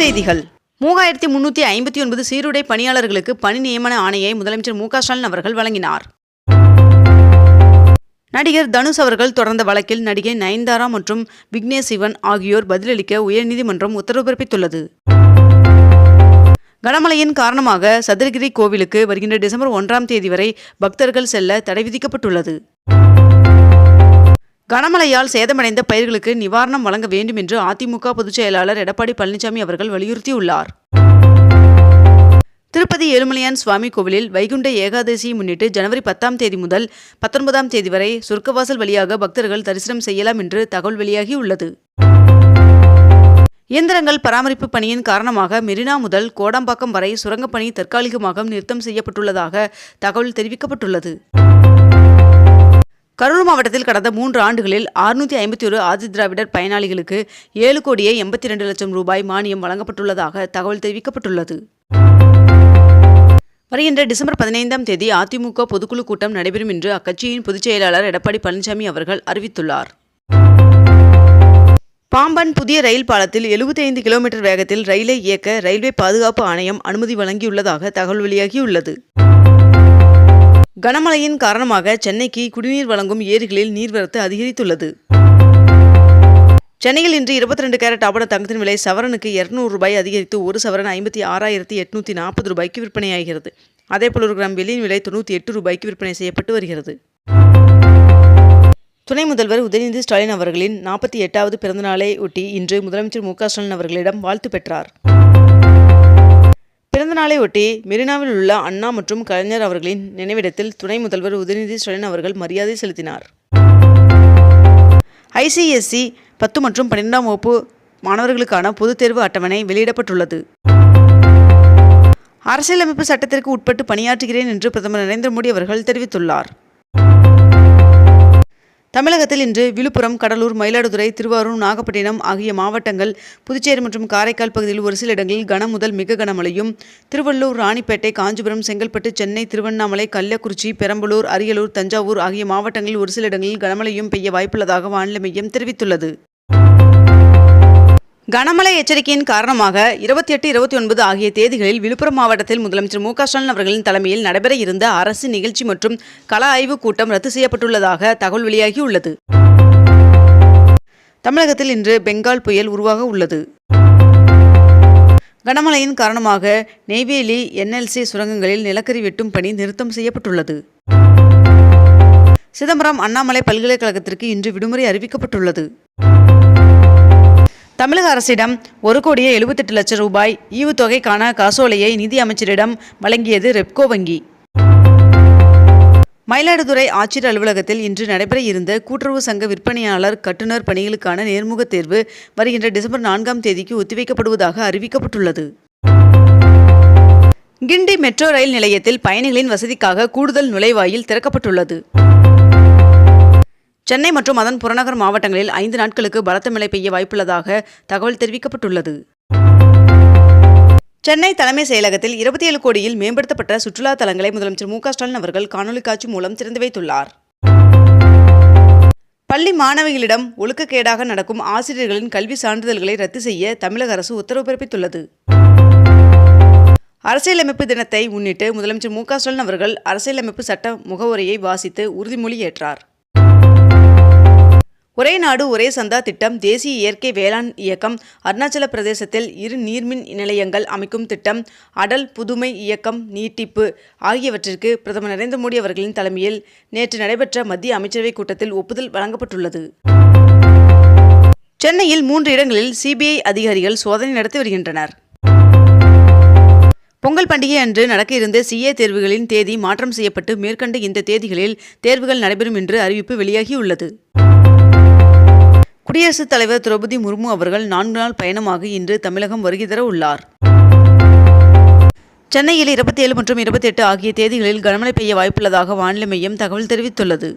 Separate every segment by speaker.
Speaker 1: செய்திகள். மூவாயிரத்தி முன்னூற்றி ஐம்பத்தி ஒன்பது சீருடை பணியாளர்களுக்கு பணி நியமன ஆணையை முதலமைச்சர் மு ஸ்டாலின் அவர்கள் வழங்கினார். நடிகர் தனுஷ் அவர்கள் தொடர்ந்த வழக்கில் நடிகை நயன்தாரா மற்றும் விக்னேஷ் சிவன் ஆகியோர் பதிலளிக்க உயர்நீதிமன்றம் உத்தரவு பிறப்பித்துள்ளது. கனமழையின் காரணமாக சதுரகிரி கோவிலுக்கு வருகின்ற டிசம்பர் ஒன்றாம் தேதி வரை பக்தர்கள் செல்ல தடை விதிக்கப்பட்டுள்ளது. கனமழையால் சேதமடைந்த பயிர்களுக்கு நிவாரணம் வழங்க வேண்டும் என்று அதிமுக பொதுச் செயலாளர் எடப்பாடி பழனிசாமி அவர்கள் வலியுறுத்தியுள்ளார். திருப்பதி ஏழுமலையான் சுவாமி கோவிலில் வைகுண்ட ஏகாதசியை முன்னிட்டு ஜனவரி பத்தாம் தேதி முதல் பத்தொன்பதாம் தேதி வரை சொர்க்கவாசல் வழியாக பக்தர்கள் தரிசனம் செய்யலாம் என்று தகவல் வெளியாகியுள்ளது. இயந்திரங்கள் பராமரிப்பு பணியின் காரணமாக மெரினா முதல் கோடம்பாக்கம் வரை சுரங்கப்பணி தற்காலிகமாக நிறுத்தம் செய்யப்பட்டுள்ளதாக தகவல் தெரிவிக்கப்பட்டுள்ளது. கரூர் மாவட்டத்தில் கடந்த மூன்று ஆண்டுகளில் அறுநூற்றி ஐம்பத்தி ஒரு ஆதி திராவிடர் பயனாளிகளுக்கு ஏழு கோடியே எண்பத்தி ரெண்டு லட்சம் ரூபாய் மானியம் வழங்கப்பட்டுள்ளதாக தகவல் தெரிவிக்கப்பட்டுள்ளது. வருகின்ற டிசம்பர் பதினைந்தாம் தேதி அதிமுக பொதுக்குழு கூட்டம் நடைபெறும் என்று அக்கட்சியின் பொதுச் செயலாளர் எடப்பாடி பழனிசாமி அவர்கள் அறிவித்துள்ளார். பாம்பன் புதிய ரயில் பாலத்தில் 75 கிலோமீட்டர் வேகத்தில் ரயிலை இயக்க ரயில்வே பாதுகாப்பு ஆணையம் அனுமதி வழங்கியுள்ளதாக தகவல் வெளியாகியுள்ளது. கனமழையின் காரணமாக சென்னைக்கு குடிநீர் வழங்கும் ஏரிகளில் நீர்வரத்து அதிகரித்துள்ளது. சென்னையில் இன்று இருபத்தி ரெண்டு கேரட் ஆபண தங்கத்தின் விலை சவரனுக்கு இருநூறு ரூபாய் அதிகரித்து ஒரு சவரன் ஐம்பத்தி ஆறாயிரத்தி எட்நூற்றி நாற்பது ரூபாய்க்கு விற்பனையாகிறது. அதேபோல் ஒரு கிராம் வெள்ளியின் விலை தொண்ணூற்றி எட்டு ரூபாய்க்கு விற்பனை செய்யப்பட்டு வருகிறது. துணை முதல்வர் உதயநிதி ஸ்டாலின் அவர்களின் நாற்பத்தி எட்டாவது பிறந்தநாளை ஒட்டி இன்று முதலமைச்சர் மு க ஸ்டாலின் அவர்களிடம் வாழ்த்து பெற்றார். பிறந்தநாளை ஒட்டி மெரினாவில் உள்ள அண்ணா மற்றும் கலைஞர் அவர்களின் நினைவிடத்தில் துணை முதல்வர் உதயநிதி ஸ்டாலின் அவர்கள் மரியாதை செலுத்தினார். ஐசிஎஸ்சி பத்து மற்றும் பன்னிரெண்டாம் வகுப்பு மாணவர்களுக்கான பொதுத் தேர்வு அட்டவணை வெளியிடப்பட்டுள்ளது. அரசியலமைப்பு சட்டத்திற்கு உட்பட்டு பணியாற்றுகிறேன் என்று பிரதமர் நரேந்திர மோடி அவர்கள் தெரிவித்துள்ளார். தமிழகத்தில் இன்று விழுப்புரம் கடலூர் மயிலாடுதுறை திருவாரூர் நாகப்பட்டினம் ஆகிய மாவட்டங்கள் புதுச்சேரி மற்றும் காரைக்கால் பகுதியில் ஒரு சில இடங்களில் கன முதல் மிக கனமழையும் திருவள்ளூர் ராணிப்பேட்டை காஞ்சிபுரம் செங்கல்பட்டு சென்னை திருவண்ணாமலை கள்ளக்குறிச்சி பெரம்பலூர் அரியலூர் தஞ்சாவூர் ஆகிய மாவட்டங்களில் ஒரு சில இடங்களில் கனமழையும் பெய்ய வாய்ப்புள்ளதாக வானிலை மையம் தெரிவித்துள்ளது. கனமழை எச்சரிக்கையின் காரணமாக இருபத்தி எட்டு இருபத்தி ஒன்பது ஆகிய தேதிகளில் விழுப்புரம் மாவட்டத்தில் முதலமைச்சர் மு க ஸ்டாலின் அவர்களின் தலைமையில் நடைபெற இருந்த அரசு நிகழ்ச்சி மற்றும் கள ஆய்வுக் கூட்டம் ரத்து செய்யப்பட்டுள்ளதாக தகவல் வெளியாகியுள்ளது. தமிழகத்தில் இன்று பெங்கால் புயல் உருவாக உள்ளது. கனமழையின் காரணமாக நெய்வேலி என்எல்சி சுரங்கங்களில் நிலக்கரி வெட்டும் பணி நிறுத்தம் செய்யப்பட்டுள்ளது. சிதம்பரம் அண்ணாமலை பல்கலைக்கழகத்திற்கு இன்று விடுமுறை அறிவிக்கப்பட்டுள்ளது. தமிழக அரசிடம் ஒரு கோடியே எழுபத்தெட்டு லட்சம் ரூபாய் ஈவுத்தொகைக்கான காசோலையை நிதி அமைச்சரிடம் வழங்கியது ரெப்கோ வங்கி. மயிலாடுதுறை ஆட்சியர் அலுவலகத்தில் இன்று நடைபெற இருந்த கூட்டுறவு சங்க விற்பனையாளர் கட்டுநர் பணிகளுக்கான நேர்முகத் தேர்வு வருகின்ற டிசம்பர் நான்காம் தேதிக்கு ஒத்திவைக்கப்படுவதாக அறிவிக்கப்பட்டுள்ளது. கிண்டி மெட்ரோ ரயில் நிலையத்தில் பயணிகளின் வசதிக்காக கூடுதல் நுழைவாயில் திறக்கப்பட்டுள்ளது. சென்னை மற்றும் அதன் புறநகர் மாவட்டங்களில் ஐந்து நாட்களுக்கு பலத்த மழை பெய்ய வாய்ப்புள்ளதாக தகவல் தெரிவிக்கப்பட்டுள்ளது. சென்னை தலைமை செயலகத்தில் இருபத்தி ஏழு கோடியில் மேம்படுத்தப்பட்ட சுற்றுலா தலங்களை முதலமைச்சர் மு ஸ்டாலின் அவர்கள் காணொலி காட்சி மூலம் திறந்து வைத்துள்ளார். பள்ளி மாணவிகளிடம் ஒழுக்கக்கேடாக நடக்கும் ஆசிரியர்களின் கல்வி சான்றிதழ்களை ரத்து செய்ய தமிழக அரசு உத்தரவு பிறப்பித்துள்ளது. அரசியலமைப்பு தினத்தை முன்னிட்டு முதலமைச்சர் மு ஸ்டாலின் அவர்கள் அரசியலமைப்பு சட்ட முகவுரையை வாசித்து உறுதிமொழி ஏற்றார். ஒரே நாடு ஒரே சந்தா திட்டம் தேசிய இயற்கை வேளாண் இயக்கம் அருணாச்சல பிரதேசத்தில் இரு நீர்மின் நிலையங்கள் அமைக்கும் திட்டம் அடல் புதுமை இயக்கம் நீட்டிப்பு ஆகியவற்றிற்கு பிரதமர் நரேந்திர மோடி அவர்களின் தலைமையில் நேற்று நடைபெற்ற மத்திய அமைச்சரவைக் கூட்டத்தில் ஒப்புதல் வழங்கப்பட்டுள்ளது. சென்னையில் மூன்று இடங்களில் சிபிஐ அதிகாரிகள் சோதனை நடத்தி வருகின்றனர். பொங்கல் பண்டிகை அன்று நடக்க இருந்த சிஏ தேர்வுகளின் தேதி மாற்றம் செய்யப்பட்டு மேற்கண்ட இந்த தேதிகளில் தேர்வுகள் நடைபெறும் என்று அறிவிப்பு வெளியாகியுள்ளது. குடியரசுத் தலைவர் திரௌபதி முர்மு அவர்கள் நான்கு நாள் பயணமாக இன்று தமிழகம் வருகை தர உள்ளார். சென்னையில் இருபத்தி ஏழு மற்றும் இருபத்தி எட்டு ஆகிய தேதிகளில் கனமழை பெய்ய வாய்ப்புள்ளதாக வானிலை மையம் தகவல் தெரிவித்துள்ளது.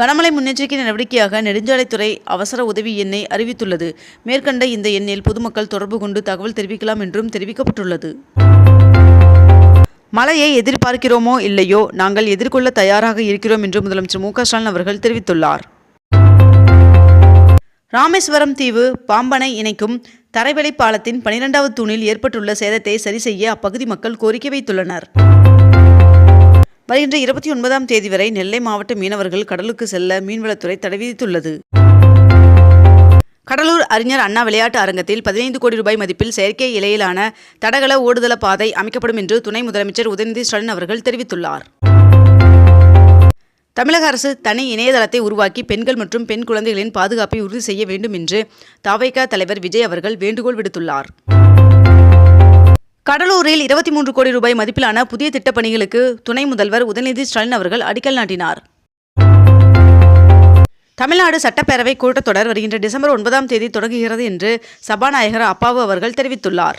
Speaker 1: கனமழை முன்னெச்சரிக்கை நடவடிக்கையாக நெடுஞ்சாலைத்துறை அவசர உதவி எண்ணை அறிவித்துள்ளது. மேற்கண்ட இந்த எண்ணில் பொதுமக்கள் தொடர்பு கொண்டு தகவல் தெரிவிக்கலாம் என்றும் தெரிவிக்கப்பட்டுள்ளது. மழையை எதிர்பார்க்கிறோமோ இல்லையோ நாங்கள் எதிர்கொள்ள தயாராக இருக்கிறோம் என்று முதலமைச்சர் மு க ஸ்டாலின் அவர்கள் தெரிவித்துள்ளார். ராமேஸ்வரம் தீவு பாம்பனை இணைக்கும் தரைவழி பாலத்தின் பனிரெண்டாவது தூணில் ஏற்பட்டுள்ள சேதத்தை சரி செய்ய அப்பகுதி மக்கள் கோரிக்கை வைத்துள்ளனர். வருகின்ற இருபத்தி ஒன்பதாம் தேதி வரை நெல்லை மாவட்ட மீனவர்கள் கடலுக்கு செல்ல மீன்வளத்துறை தடை விதித்துள்ளது. கடலூர் அறிஞர் அண்ணா விளையாட்டு அரங்கத்தில் பதினைந்து கோடி ரூபாய் மதிப்பில் செயற்கை இலையிலான தடகள ஓடுதள பாதை அமைக்கப்படும் என்று துணை முதலமைச்சர் உதயநிதி ஸ்டாலின் அவர்கள் தெரிவித்துள்ளார். தமிழக அரசு தனி இணையதளத்தை உருவாக்கி பெண்கள் மற்றும் பெண் குழந்தைகளின் பாதுகாப்பை உறுதி செய்ய வேண்டும் என்று தாவைக்கா தலைவர் விஜய் அவர்கள் வேண்டுகோள் விடுத்துள்ளார். கடலூரில் இருபத்தி மூன்று கோடி ரூபாய் மதிப்பிலான புதிய திட்டப்பணிகளுக்கு துணை முதல்வர் உதயநிதி ஸ்டாலின் அவர்கள் அடிக்கல் நாட்டினார். தமிழ்நாடு சட்டப்பேரவை கூட்டத்தொடர் வருகின்ற டிசம்பர் ஒன்பதாம் தேதி தொடங்குகிறது என்று சபாநாயகர் அப்பாவு அவர்கள் தெரிவித்துள்ளார்.